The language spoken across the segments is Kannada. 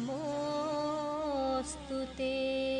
नमोऽस्तु ते।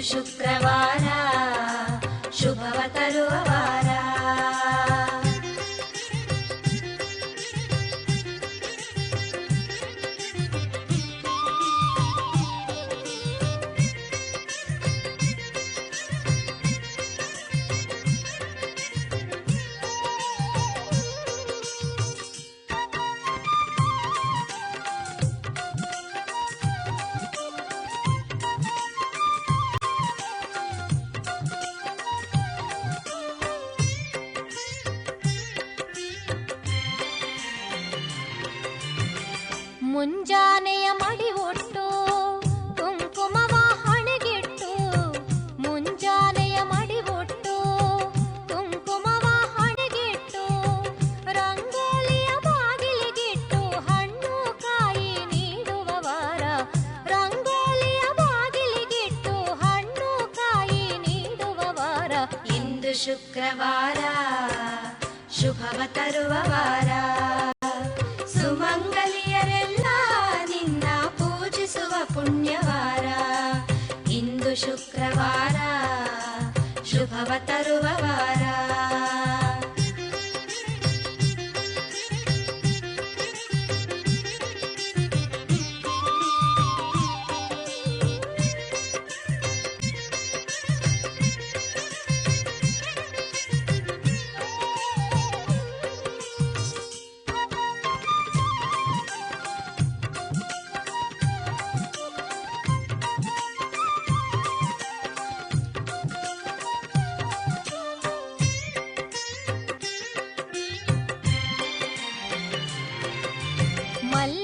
शुक्रवारा। शुभ ಮುಂಜಾನೆಯ ಮಡಿ ಒಟ್ಟು, ಕುಂಕುಮವ ಹಣೆಗಿಟ್ಟು. ಮುಂಜಾನೆಯ ಮಡಿ ಒಟ್ಟು, ಕುಂಕುಮವ ಹಣೆಗಿಟ್ಟು. ರಂಗೋಲಿಯ ಬಾಗಿಲಿಗಿಟ್ಟು, ಹಣ್ಣು ಕಾಯಿ ನೀಡುವವರ ರಂಗೋಲಿಯ ಬಾಗಿಲಿಗಿಟ್ಟು, ಹಣ್ಣು ಕಾಯಿ ನೀಡುವವರ ಇಂದು ಶುಕ್ರವಾರ, ಶುಭವ ತರುವ शुक्रवार। शुभवतरुभवार। ಶುಭವ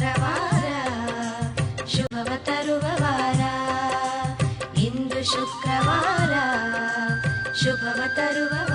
ತರುವ ವಾರ